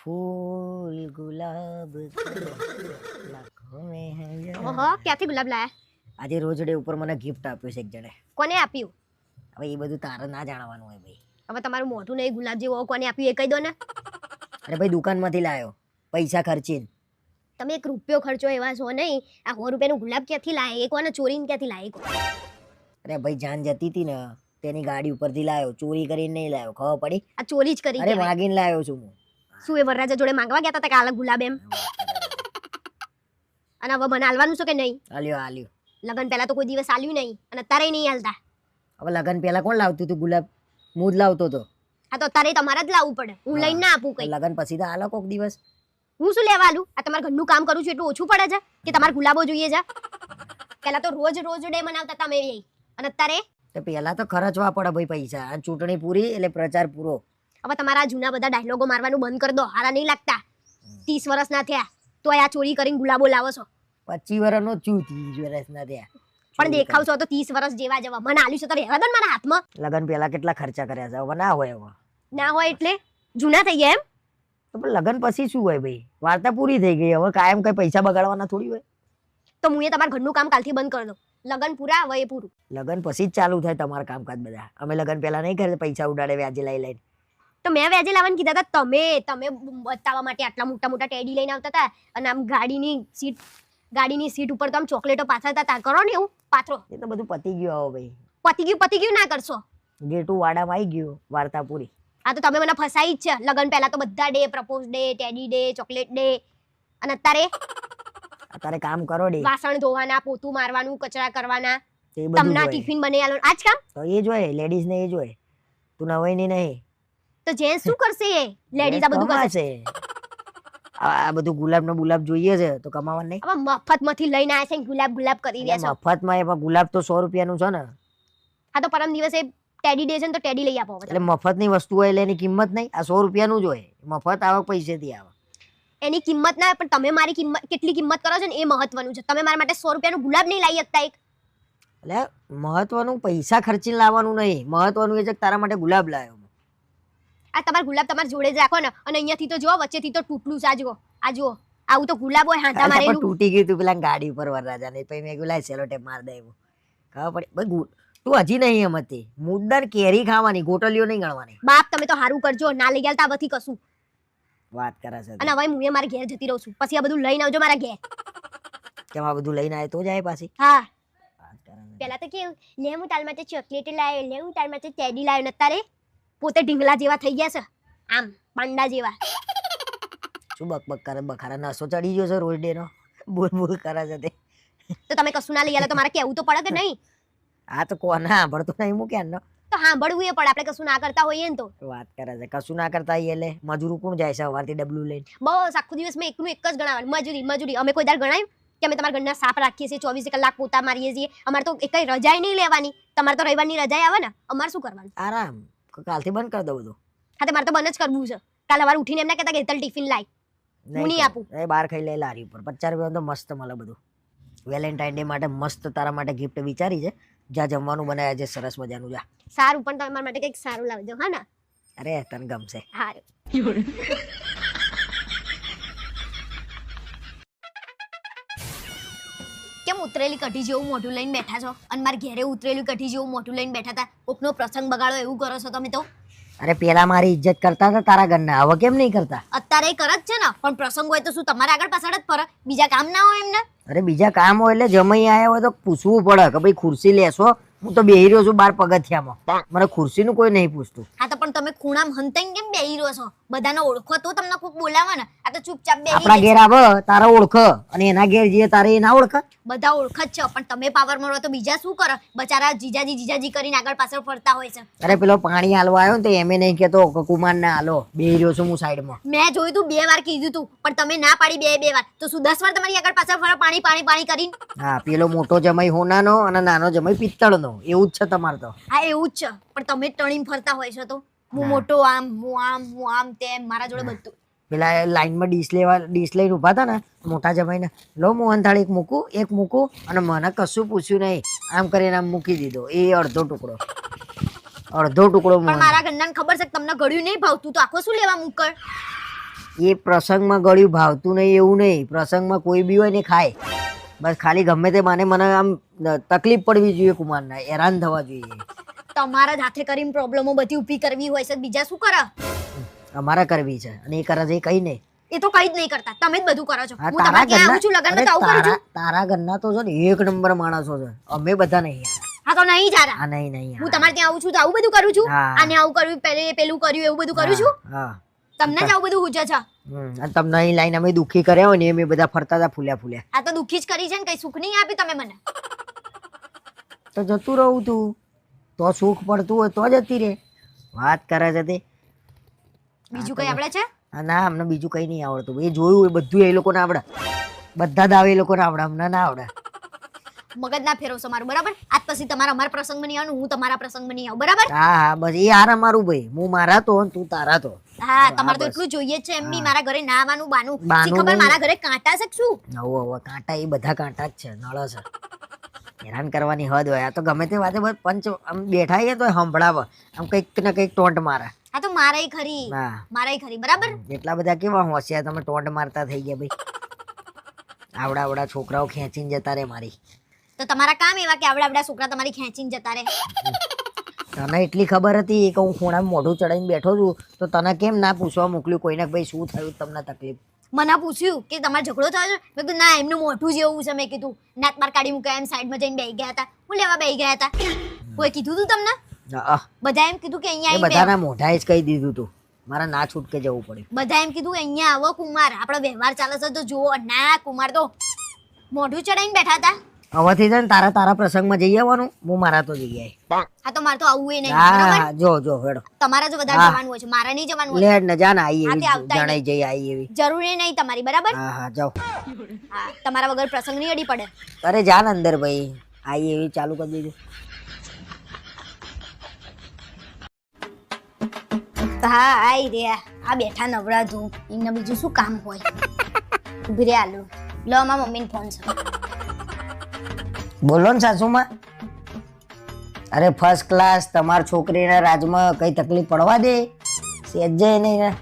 फूल ગુલાબ ઓહો ક્યાંથી ગુલાબ લાયા આજે રોજડે ઉપર મને ગિફ્ટ આપ્યું છે એક જણે. કોને આપ્યું? હવે એ બધું તારે ના જાણવાનું હોય ભાઈ. હવે તમારું મોઢું નહીં ગુલાબ જેવું કોને આપ્યું એ કહી દો ને. અરે ભાઈ દુકાનમાંથી લાયો. પૈસા ખર્ચીને. તમે એક રૂપિયો ખર્ચો એવા છો નહીં. આ સો રૂપિયાનું ગુલાબ ક્યાંથી લાવે એક વાર ચોરીને ક્યાંથી લાવે અરે ભાઈ જાન જતી હતી ને તેની ગાડી ઉપરથી લાવ્યો ચોરી કરીને નહીં લાવ્યો ખબર પડી? આ ચોરી જ કરી અરે માગીને લાવ્યો છું હું. શું એ વરરાજા જોડે માંગવા ગયા હતા કે આલા ગુલાબ એમ અને હવે મને હાલવાનું છે કે નહીં? આલ્યો આલ્યો લગન પહેલા તો કોઈ દિવસ આલ્યું નહીં અને અત્યારે નહીં હાલતા. હવે લગન પહેલા કોણ લાવતું હતું? ગુલાબ હું જ લાવતો હતો. આ તો અત્યારે તમારે જ લાવવું પડે. હું લઈને ના આપું કઈ લગન પછી તો આલો કોક દિવસ. હું શું લેવા આલું આ તમારે ઘરનું કામ કરું છું એટલું ઓછું પડે છે? કે તમારે ગુલાબો જોઈએ છે? પહેલા તો રોજ રોજ ડે મનાવતા તમે અને અત્યારે? તો પહેલા તો ખર્ચવા પડે ભાઈ પૈસા. આ ચૂંટણી પૂરી એટલે પ્રચાર પૂરો. હવે તમારા જૂના બધા ડાયલોગો મારવાનું બંધ કરી દો. હારા નહીં લાગતા. ત્રીસ વર્ષ ના થયા. તો આ ચોરી કરીને ગુલાબો લાવો છો. પચીસ વર્ષનો છું ત્રીસ વર્ષ ના થયા. પણ દેખાવ છો તો ત્રીસ વર્ષ જેવા જવા. મને આલ્યું છે તો રહેવા દો મારા હાથમાં. લગન પહેલા કેટલા ખર્ચા કર્યા છે? હવે ના હોય હવે. ના હોય એટલે જૂના થઈ ગયા એમ? તો પણ લગન પછી શું હોય ભાઈ? વાર્તા પૂરી થઈ ગઈ. હવે કાયમ કઈ પૈસા બગાડવાના થોડી હોય? તો હું એ તમારા ઘરનું કામ કાલથી બંધ કરી દઉં. લગન પૂરા હવે એ પૂરું. લગન પછી જ ચાલુ થાય તમારા કામકાજ બધા. અમે લગન પહેલા નહીં કરે પૈસા ઉડાડે વ્યાજે લઈ લઈને. તો મેં વેજે લાવવાનું કીધા હતા તમે તમે બતાવવા માટે આટલા મોટા મોટા ટેડી લઈને આવતા હતા અને આમ ગાડીની સીટ ગાડીની સીટ ઉપર તો આમ ચોકલેટો પાથરતા હતા કરો ને એવું પાથરો. એ તો બધું પતી ગયું આવો ભાઈ. પતી ગયું પતી ગયું ના કરશો. ગેટુ વાડામાં આવી ગયું વાર્તા પૂરી આ તો તમે મને ફસાઈ જ છે. લગન પહેલા તો બધા day propose day teddy day chocolate day અને અત્યારે અત્યારે કામ કરો ડે. વાસણ ધોવાના પોતું મારવાનું કચરા કરવાના તો તમને ટિફિન બને આલો. આજ કામ? તો એ જ લેડીઝ ને એ જ હોય નવાઈ નવાઈની નહીં. તો જેન્ટ્સ શું કરશે લેડીઝ આ બધું કરશે. આ બધું ગુલાબ નો ગુલાબ જોઈએ છે તો કમાવાનું નહીં? હવે મફતમાંથી લઈને આવ્યા છે ને ગુલાબ ગુલાબ કરી રહ્યા છો. મફતમાં એમાં ગુલાબ તો સો રૂપિયાનું છે ને. હા તો પરમ દિવસે ટેડી ડે છે ને તો ટેડી લઈ આપો એટલે મફત મફતની વસ્તુ હોય એટલે એની કિંમત નહીં આ સો રૂપિયાનું જ હોય. મફત આવક પૈસેથી આવે. એની કિંમત ના પણ તમે મારી કિંમત કેટલી કિંમત કરો છો ને એ મહત્વનું છે. તમે મારા માટે સો રૂપિયાનું ગુલાબ નહીં લાવી શકતા એક. એટલે મહત્વનું પૈસા ખર્ચીને લાવવાનું નહીં. મહત્વનું એ છે કે તારા માટે ગુલાબ લાવ્યો. આ તમારા ગુલાબ તમારે જોડે જ રાખો ને. અને અહીંયાથી તો જો વચ્ચેથી તો તૂટલું છે. આ જુઓ આ જુઓ. આવું તો ગુલાબ હોય હાંધા મારે તૂટી ગયું તું પેલા ગાડી ઉપર વરરાજા ને પછી મેં કીધું સેલો ટેપ માર દે એવું. ખબર પડી. તું હજી નહીં એમ હતી. મુદ્દાર કેરી ખાવાની ગોટલીઓ નહીં ગણવાની. બાપ તમે તો હારું કરજો. ના લઈ ગયા તાવથી કશું. વાત કરે છે અને હવે હું એ મારા ઘેર જતી રહું છું. પછી આ બધું લઈને આવજો મારા ઘેર. કેમ આ બધું લઈને આવે તો જાય પાછી? હા. પેલા તો કેવું લે હું તાર માટે ચોકલેટ લાવ્યો લે હું તાર માટે ટેડી લાવ્યો ને અત્યારે પોતે ઢીંગલા જેવા થઈ ગયા છે. આમ પાંડા જેવા. શું બક બક કરે? બખારા નાસો ચડી ગયો છે રોજ ડે નો બોલ બોલ કરે છે તે. તો તમે કશું ના લઈ આલે તો મારે કેવું તો પડે કે નહીં? આ તો કોને સાંભળતો નહીં મૂક્યા ને તો સાંભળવું એ પડે આપણે કશું ના કરતા હોઈએ ને તો. વાત કરે છે. કશું ના કરતા હોઈએ એટલે મજૂર કોણ જાય છે સવારથી ડબલું લઈને? બસ આખો દિવસ મેં એકનું એક જ ગણાવવાનું. મજૂરી મજૂરી. અમે કોઈ દાર ગણાયું કે અમે તમારા ઘરના સાફ રાખીએ છીએ ચોવીસ કલાક પોતા મારીએ છીએ. અમારે તો એક રજાય નહીં લેવાની. તમારે તો રવિવારની રજા આવે ને. અમારે શું કરવાનું? આરામ. કાલથી બંધ કરી દઉં બધું. હા તો મારે તો બંધ જ કરવું છે. કાલ સવારે ઉઠીને એમ ના કહેતા કે હેતલ ટિફિન લાય. હું નહીં આપું. એ બહાર ખાઈ લે લારી ઉપર. પચાસ રૂપિયા તો મસ્ત મળે બધું. વેલેન્ટાઇન ડે માટે મસ્ત તારા માટે ગિફ્ટ વિચારી છે. જ્યાં જમવાનું બનાવ્યા છે સરસ મજાનું જા. સારું પણ તમે મારા માટે કંઈક સારું લાવજો હા ને? અરે તને ગમશે. સારું કેમ ઉતરેલી કઢી જેવું મોઢું લઈને બેઠા છો? અને મારા ઘેરે ઉતરેલી કઢી જેવું મોઢું લઈને બેઠા હતા. કોકનો પ્રસંગ બગાડો એવું કરો છો તમે તો? અરે પેલા મારી ઇજ્જત કરતા હતા તારા ઘરના. હવે કેમ નહીં કરતા? અત્યારે કર કરે જ છે ને પણ પ્રસંગ હોય તો શું તમારા આગળ પાછળ જ પર બીજા કામ ના હોય એમને? અરે બીજા કામ હોય એટલે જમાઈ આવ્યા હોય તો પૂછવું પડે કે ભાઈ ખુરશી લેશો? હું તો બેહી રહ્યો છું બાર પગથિયામાં. મને ખુરશીનું કોઈ નહીં પૂછતું. હા તો પણ તમે ખૂણામ હંતાઈને કેમ બેહી રહ્યો છો? બધાને ઓળખો તો તમને કોક બોલાવે ને આ તો ચૂપચાપ બેહી આપણા ઘેર આવે તારા ઓળખ. અને એના ઘેર જઈએ તારે એ ના ઓળખ. બધા ઓળખ જ છે પણ તમે પાવર મળો તો બીજા શું કરે? બચારા જીજાજી જીજાજી કરીને આગળ પાછળ ફરતા હોય છે. અરે પેલો પાણી હાલવા આવ્યો ને તો એમે નહીં કેતો કુમાર ને હાલો બેહી રહ્યો છું હું સાઈડમાં. મેં જોયું તું બે વાર કીધું તું પણ તમે ના પાડી બે બે વાર. તો શું દસ વાર તમારી આગળ પાછળ ફરો પાણી પાણી પાણી કરીને? હા પેલો મોટો જમાઈ હોનાનો અને નાનો જમાઈ પિત્તળનો. એવું જ છે તમારે તો. હા એવું જ છે. પણ તમે ટણીને ફરતા હોય છો તો. હું મોટો આમ હું આમ હું આમ તેમ મારા જોડે બધું. પેલા લાઈનમાં ડીશ લેવા ડીશ લઈને ઊભા હતા ને મોટા જમાઈને લો મોહન થાળી એક મૂકું એક મૂકું અને મને કશું પૂછ્યું નહીં. આમ કરીને આમ મૂકી દીધો. એ અડધો ટુકડો. અડધો ટુકડો પણ મારા ઘરનાને ખબર છે કે તમને ગળ્યું નહીં ભાવતું? તો આખો શું લેવા મુકર એ પ્રસંગમાં ગળ્યું ભાવતું નહીં એવું નહીં. પ્રસંગમાં કોઈ બી હોય ને ખાય. બસ ખાલી ગમે તે માને મને આમ તકલીફ પડવી જોઈએ કુમારને હેરાન થવા જોઈએ. તમારા જ હાથે કરીને પ્રોબ્લેમો બધી ઊભી કરવી હોય છે બીજા શું કરા? અમારે કરવી છે અને એ કરે છે એ કઈ નહીં. એ તો કઈ જ નહીં કરતા તમે જ બધું કરો છો. હું તમારા ત્યાં આવું છું અરે તો આવું કરું છું. તારા ઘરના તો છે ને એક નંબર માણસો છે અમે બધા નહીં હા તો નહીં જારા હા નહીં નહીં હું. તમારે ત્યાં આવું છું તો આવું બધું કરું છું? અને આવું કર્યું પેલે પેલું કર્યું એવું બધું કરું છું? હા તમને જ આવું બધું હુજે છે. અને તમને અહીં લાઈન અમે દુઃખી કર્યા હોય ને એ બધા ફરતા હતા ફૂલ્યા ફૂલ્યા. આ તો દુઃખી જ કરી છે ને કઈ સુખ નહીં આપી તમે મને. તો જતું રહું તું. તો સુખ પડતું હોય તો જતી રે વાત કરે છે તે. બીજું કઈ આવડે છે? ના અમને બીજું કઈ નહીં આવડતું. એ જોયું એ બધું એ લોકોને આવડે. બધા દાવે એ લોકોને આવડે અમને ના આવડે. મગજ ના ફેરવશો મારું બરાબર? આજ પછી તમારા અમારા પ્રસંગમાં નહીં આવવાનું હું તમારા પ્રસંગમાં નહીં આવું બરાબર? હા હા બસ એ હાર અમારું ભાઈ. હું મારા તો અને તું તારા તો. હા તમારે તો એટલું જોઈએ છે એમ બી મારા ઘરે ના આવવાનું બાનું ખબર મારા ઘરે કાંટા છે શું? નવો કાંટા એ બધા કાંટા જ છે નળ છે. હેરાન કરવાની હદ હોય. આ તો ગમે તે વાતે બસ પંચ આમ બેઠા છીએ તો સંભળાવે. આમ કંઈક ને કંઈક ટોંટ મારે. હા તો મારાય ખરી. હા. મારાય ખરી. બરાબર? એટલા બધા કેવા હોશિયાર તમે ટોંટ મારતા થઈ ગયા ભાઈ. આવડા આવડા છોકરાઓ ખેંચીને જતા રે મારી. તો તમારા કામ એવા કે આવડા આવડા છોકરા તમારી ખેંચીને જતા રે? તને એટલી ખબર હતી કે હું ખૂણામાં મોઢું ચડાવીને બેઠો છું તો તને કેમ ના પૂછવા મોકલ્યું? કોઈને ભાઈ શું થયું તમને તકલીફ? મને પૂછ્યું કે તમારે ઝઘડો થયો છે? મેં કીધું ના એમનું મોઢું જેવું છે. મેં કીધું નાત માર કાઢી મૂક્યા એમ સાઈડમાં જઈને બેહી ગયા હતા. હું લેવા બેહી ગયા હતા. કોઈ કીધું તું તમને? બધા એમ કીધું કે અહીંયા બધાના મોઢાએ જ કહી દીધું તું. મારા ના છૂટકે જવું પડ્યું બધા એમ કીધું અહીંયા આવો કુમાર. આપણો વ્યવહાર ચાલે છે. તો જુઓ ના કુમાર તો મોઢું ચડાઈને બેઠા હતા. હવેથી છે ને તારા તારા પ્રસંગમાં જઈ આવવાનું. હું મારા તો જઈ આવી હા તો મારે તો આવવું એ નહીં. હા જો જો હેડો. તમારે જો વધારે જવાનું હોય છે મારે નહીં જવાનું હોય. લેડ ને જાન આઈ એવી જણાઈ જઈ આઈ એવી. જરૂરી નહીં તમારી બરાબર? હા હા જાઓ. હા તમારા વગર પ્રસંગ નહીં અડી પડે. અરે જાન અંદર ભાઈ. આઈ એવી ચાલુ કરી દેજો. હા આઈ રે. આ બેઠા નવરા ધૂપ એમને બીજું શું કામ હોય? ઊભી રે આલુ. લો મારા મમ્મીને ફોન છે. બોલો ને સાસુમાં. અરે ફર્સ્ટ ક્લાસ તમાર છોકરીને રાજમાં કઈ તકલીફ પડવા દે? સેજે નહીં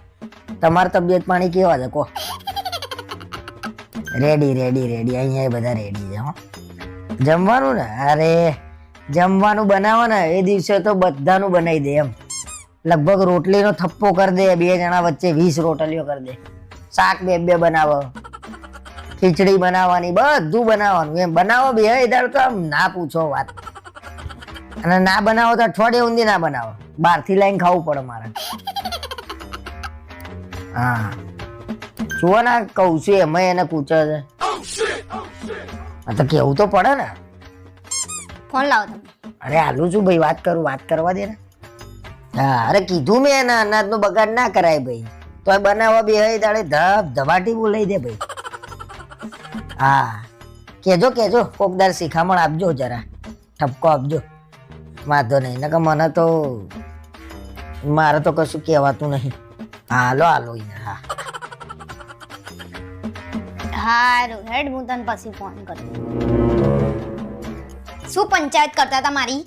તમારી તબિયત પાણી કેવા છે, કહો. રેડી રેડી રેડી અહીંયા બધા રેડી છે જમવાનું ને? અરે, જમવાનું બનાવો ને, એ દિવસે તો બધાનું બનાવી દે એમ. લગભગ રોટલીનો થપ્પો કરી દે, બે જણા વચ્ચે વીસ રોટલીઓ કરી દે. શાક બે બે બનાવો. ખીચડી બનાવવાની બધું બનાવવાનું. એમ બનાવો બે એ તો આમ ના પૂછો વાત. અને ના બનાવો તો અઠવાડિયે ઊંધી ના બનાવો. બહારથી લાઈને ખાવું પડે મારે. હા. જુઓ ને કહું છું એમાં એને પૂછે છે. તો કેવું તો પડે ને. ફોન લાવો તમે. અરે હાલું છું ભાઈ વાત કરું વાત કરવા દે ને. હા અરે કીધું મેં એના અનાજનો બગાડ ના કરાય ભાઈ. તો બનાવવા બે દાડે ધબ ધવાટી બોલાઈ દે ભાઈ. હા. કેજો કેજો કોકદાર શિખામણ આપજો જરા. ઠપકો આપજો. વાંધો નહીં. નકર મને તો મારે તો કશું કહેવાતું નહીં. હાલો હાલો હા. હારું હેડ હું તને પછી ફોન કરું. શું પંચાયત કરતા હતા મારી?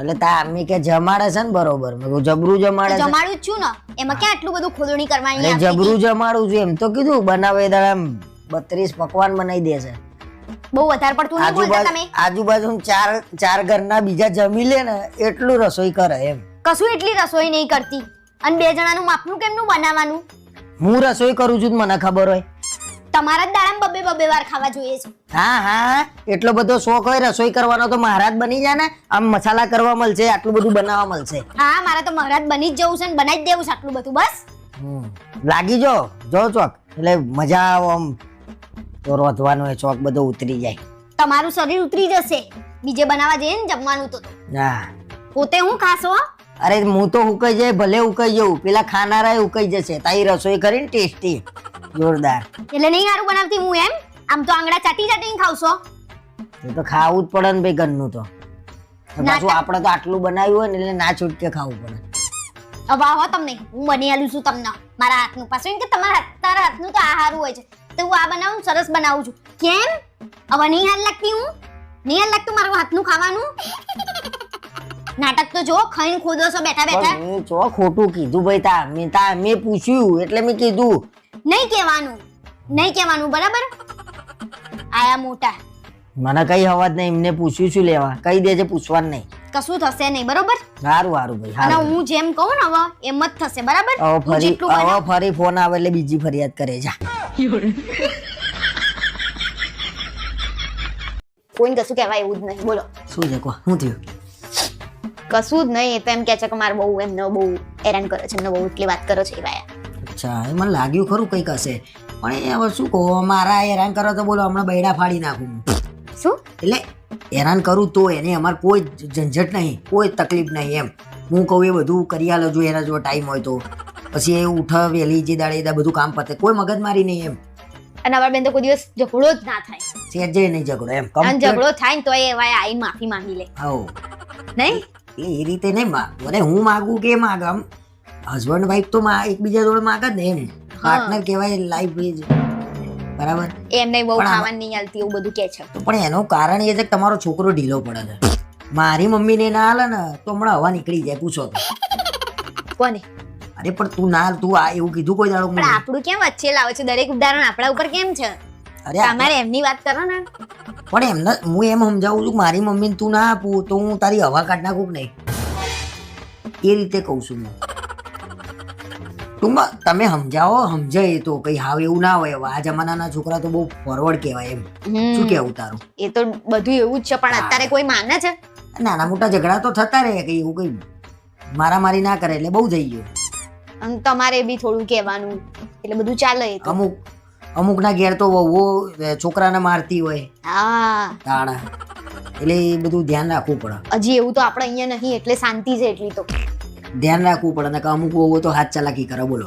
એટલે તા અમ્મી કે જમાડે છે ને બરોબર. મેં જબરું જમાડે છે. જમાડું જ છું ને? એમાં ક્યાં આટલું બધું ખોદણી કરવાની? જબરું જમાડું છું. એમ તો કીધું બનાવે દાડા બત્રીસ પકવાન બનાવી દે છે. બહુ વધારે પડતું નહીં બોલતા આજુબાજુ તમે? આજુબાજુ ચાર ચાર ઘરના બીજા જમી લે ને એટલું રસોઈ કરે એમ. કશું એટલી રસોઈ નહીં કરતી? અને બે જણાનું માપનું કેમનું બનાવવાનું? હું રસોઈ કરું છું મને ખબર હોય. તમારા જ દાડામાં બબે બબે વાર ખાવા જોઈએ છે. હા હા એટલો બધો શોખ હોય રસોઈ કરવાનો તો મહારાજ બની જાય ને આમ મસાલા કરવા મળશે આટલું બધું બનાવવા મળશે. હા મારે તો મહારાજ બની જ જવું છે ને બનાવી જ દેવું છે આટલું બધું બસ. લાગી જો જો ચોક. એટલે મજા આવે આમ. તો રોધવાનો એ ચોક બધો ઉતરી જાય. તમારું શરીર ઉતરી જશે. બીજે બનાવવા જઈએ ને જમવાનું તો. ના. પોતે હું ખાશો? અરે હું તો ઉકાઈ જાય ભલે ઉકાઈ જવું પેલા ખાનારા ઉકાઈ જશે. તારી રસોઈ કરીને ટેસ્ટી. જોરદાર. એટલે નહીં સારું બનાવતી હું એમ? આમ તો આંગળા ચાટી ચાટીને ખાવશો. એ તો ખાવું જ પડે ને ભાઈ ઘરનું તો. પાછું આપણે તો આટલું બનાવ્યું હોય ને એટલે ના છૂટકે ખાવું પડે. હવે આવો તમને. હું બની આલું છું તમને. મારા હાથનું. પાછું કે તમારા તારા હાથનું તો આ સારું હોય છે. તો હું આ બનાવું સરસ બનાવું છું. કેમ? હવે નહીં હાલ લાગતી હું? નહીં હાલ લાગતું મારું હાથનું ખાવાનું? નાટક તો જો ખાઈને ખોદો છો બેઠા બેઠા. મેં ચો ખોટું કીધું ભાઈ તા મેં તા મેં પૂછ્યું એટલે મેં કીધું. નહીં કહેવાનું. નહીં કહેવાનું બરાબર? આયા મોટા. મને કઈ હવાજ નહીં એમને પૂછ્યું શું લેવા? કઈ દેજે પૂછવાનું નહીં. કશું થશે નહીં બરોબર? સારું સારું ભાઈ અને સારું હું જેમ કહું ને હવે એમ જ થશે બરાબર? હવે ફરી જેટલું હવે ફરી ફોન આવે એટલે બીજી ફરિયાદ કરે જા. કોઈને કશું કહેવાય એવું જ નહીં બોલો. શું છે શું થયું? કશું જ નહીં એ તો એમ કે છે કે મારે બહુ એમને બહુ હેરાન કરે છે એમને બહુ એટલી વાત કરો છે એવા અચ્છા એ મને લાગ્યું ખરું કંઈક હશે. પણ એ હવે શું કહો મારા હેરાન કરો તો બોલો હમણાં બૈડા ફાડી નાખું હું. શું? એટલે હેરાન કરું તો એને અમારે કોઈ ઝંઝટ નહીં કોઈ તકલીફ નહીં એમ. હું કહું એ બધું કરી આલો જો એના જો ટાઈમ હોય તો. પછી એ ઉઠ વહેલી જે દાડે એ બધું કામ પતે કોઈ મગજમારી નહીં એમ. અને અમારા બેન તો કોઈ દિવસ ઝઘડો જ ના થાય. સેજે નહીં ઝઘડો એમ. અને ઝઘડો થાય ને તો એ વાય આઈ માફી માંગી લે. હો નહીં? એ રીતે નહીં માગ અને હું માગું કે માગ આમ. હસબન્ડ વાઈફ તો મા- એકબીજા જોડે માગ જ ને એમ. પાર્ટનર કહેવાય લાઈફ બરાબર? એમને બહુ ખાવાની નહીં હાલતી એવું બધું કે છે. પણ એનું કારણ એ છે કે તમારો છોકરો ઢીલો પડે છે. મારી મમ્મીને ના હાલે ને તો હમણાં હવા નીકળી જાય પૂછો તો. કોને? અરે પણ તું ના તું આ એવું કીધું કોઈ દાડો પણ આપણું કેમ વચ્ચે લાવે છે? દરેક ઉદાહરણ આપણા ઉપર કેમ છે? અરે તમારે એમની વાત કરો ને. પણ એમને હું એમ સમજાવું છું મારી મમ્મીને તું ના આપું તો હું તારી હવા કાઢ નાખું નહીં? એ રીતે કહું છું હું. ટૂંકમાં તમે સમજાવો સમજાય તો કઈ હાવ એવું ના હોય. આ જમાનાના છોકરા તો બહુ ફોરવર્ડ કહેવાય એમ. શું કેવું તારું? એ તો બધું એવું જ છે પણ અત્યારે કોઈ માને છે? નાના મોટા ઝઘડા તો થતા રહે કઈ એવું કઈ મારામારી ના કરે એટલે બહુ થઈ ગયું. તમારે બી થોડું કહેવાનું. એટલે બધું ચાલે અમુક અમુક અમુકના ઘેર તો વહુઓ છોકરાને મારતી હોય. હા. તાણા એટલે એ બધું ધ્યાન રાખવું પડે. હજી એવું તો આપણે અહીંયા નહીં એટલે શાંતિ છે એટલી તો. ધ્યાન રાખવું પડે ને અમુક હોવો તો હાથ ચલાકી કરે બોલો.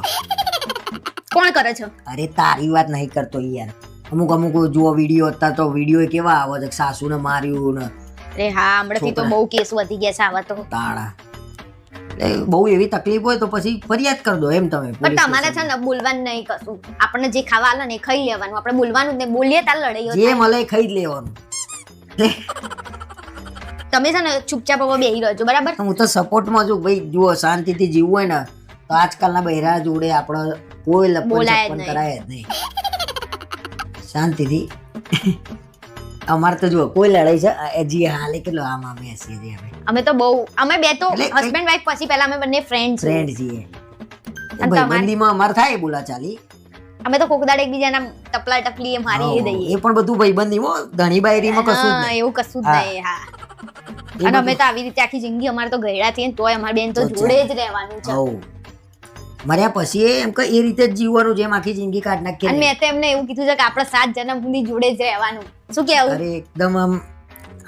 કોણ કરે છે? અરે તારી વાત નહીં કરતો યાર. અમુક અમુક જુઓ વીડિયો હતા તો વીડિયો કેવા આવે છે સાસુને માર્યું ને. અરે હા હમણાંથી તો બહુ કેસ વધી ગયા છે આવા તો. તાળા. બહુ એવી તકલીફ હોય તો પછી ફરિયાદ કરી દો એમ તમે પણ તમારે છે ને બોલવાનું નહીં કશું. આપણને જે ખાવા આલે ને ખાઈ લેવાનું. આપણે બોલવાનું જ નહીં બોલીએ તાર લડાઈ જે મળે ખાઈ જ લેવાનું. તમે છે ને ચૂપચાપ હવે બેહી રહેજો બરાબર? હું તો સપોર્ટમાં છું. ભાઈ જુઓ શાંતિથી જીવવું હોય ને તો આજકાલના બહેરા જોડે આપણે કોઈ જ છપ્પન કરાય જ નહીં. શાંતિથી. અમારે તો જુઓ કોઈ લડાઈ છે? હજી હાલે કેટલો આમ અમે હસીએ છીએ અમે. અમે તો બહુ અમે બે તો હસબન્ડ વાઈફ પછી પહેલા અમે બંને ફ્રેન્ડ છીએ. ફ્રેન્ડ છીએ? ભાઈબંધીમાં અમારે થાય બોલાચાલી? અમે તો કોકદાડ એકબીજાના ટપલા ટપલી એ મારી દઈએ. એ પણ બધું ભાઈબંધીમાં ધણી બાયરીમાં કશું જ નહીં. એવું કશું જ. નહીં હા. અને અમે તો આવી રીતે આખી જિંદગી અમારે તો ગયડા થઈએ તોય અમારી બેન તો જોડે જ રહેવાનું છે. મર્યા પછી એમ કે એ રીતે જ જીવવાનું જેમ આખી જિંદગી કાઢ અને મેં તો એમને એવું કીધું છે કે આપણે સાત જન્મ સુધી જોડે જ રહેવાનું. શું કેવું અરે એકદમ આમ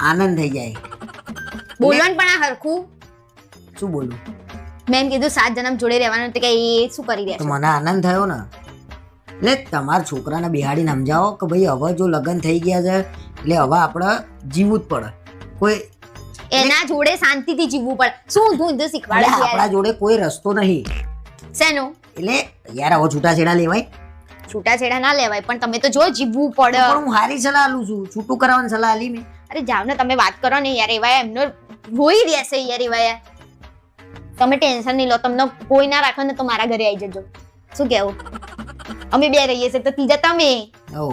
આનંદ થઈ જાય. બોલવાનું પણ આ હરખું? શું બોલું? મેં એમ કીધું સાત જન્મ જોડે રહેવાનું તો કે એ શું કરી તો મને આનંદ થયો ને. એટલે તમારા છોકરાને બિહાડીને સમજાવો કે ભાઈ હવે જો લગ્ન થઈ ગયા છે એટલે હવે આપણે જીવવું જ પડે. કોઈ એના જોડે શાંતિથી જીવવું પડે. શું ધૂંધ શીખવાડે છે આપણા જોડે કોઈ રસ્તો નહીં. શેનો? એટલે યાર હવે છૂટાછેડા લેવાય. છૂટાછેડા ના લેવાય પણ તમે તો જો જીવવું પડે. પણ હું હારી સલાહ આલું છું. છૂટું કરાવવાની સલાહ આલી મેં. અરે જાવ ને તમે વાત કરો ને યાર એવા એમનો હોઈ રહેશે યાર એવા યાર. તમે ટેન્શન નહીં લો તમને કોઈ ના રાખો ને તો મારા ઘરે આવી જજો. શું કેવું? અમે બે રહીએ છીએ તો ત્રીજા તમે ઓ.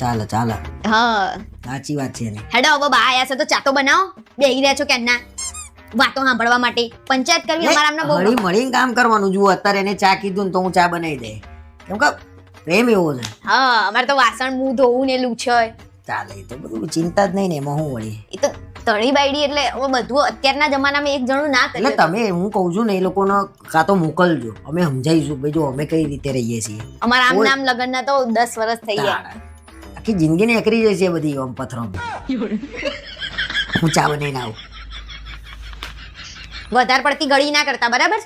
ચાલે ચાલે. હા. સાચી વાત છે ને. હેડો હવે બા આયા છે તો ચાતો બનાવો. બેહી રહ્યા છો કેના વાતો સાંભળવા માટે. પંચાયત કરવી અમારા આમને બહુ હળી મળીને કામ કરવાનું. જુઓ અત્યારે એને ચા કીધું ને તો હું ચા બનાવી દે. કેમ કે પ્રેમ એવો છે. હા અમારે તો વાસણ મું ધોવું ને લૂછય. ચાલે તો બધું ચિંતા જ નહીં ને એમાં હું વળી? એ તો તળી બાયડી એટલે હવે બધું અત્યારના જમાનામાં એક જણું ના એટલે કરે તમે હું કહું છું ને એ લોકોને કાં તો મોકલજો. અમે સમજાવીશું ભાઈ જો અમે કઈ રીતે રહીએ છીએ. અમારા આમ નામ લગ્નના તો દસ વર્ષ થઈ ગયા. આખી જિંદગી જાય છે બધી ઓમ પથરો હું ચા બનાવીને આવું. વધારે પડતી ગળી ના કરતા, બરાબર?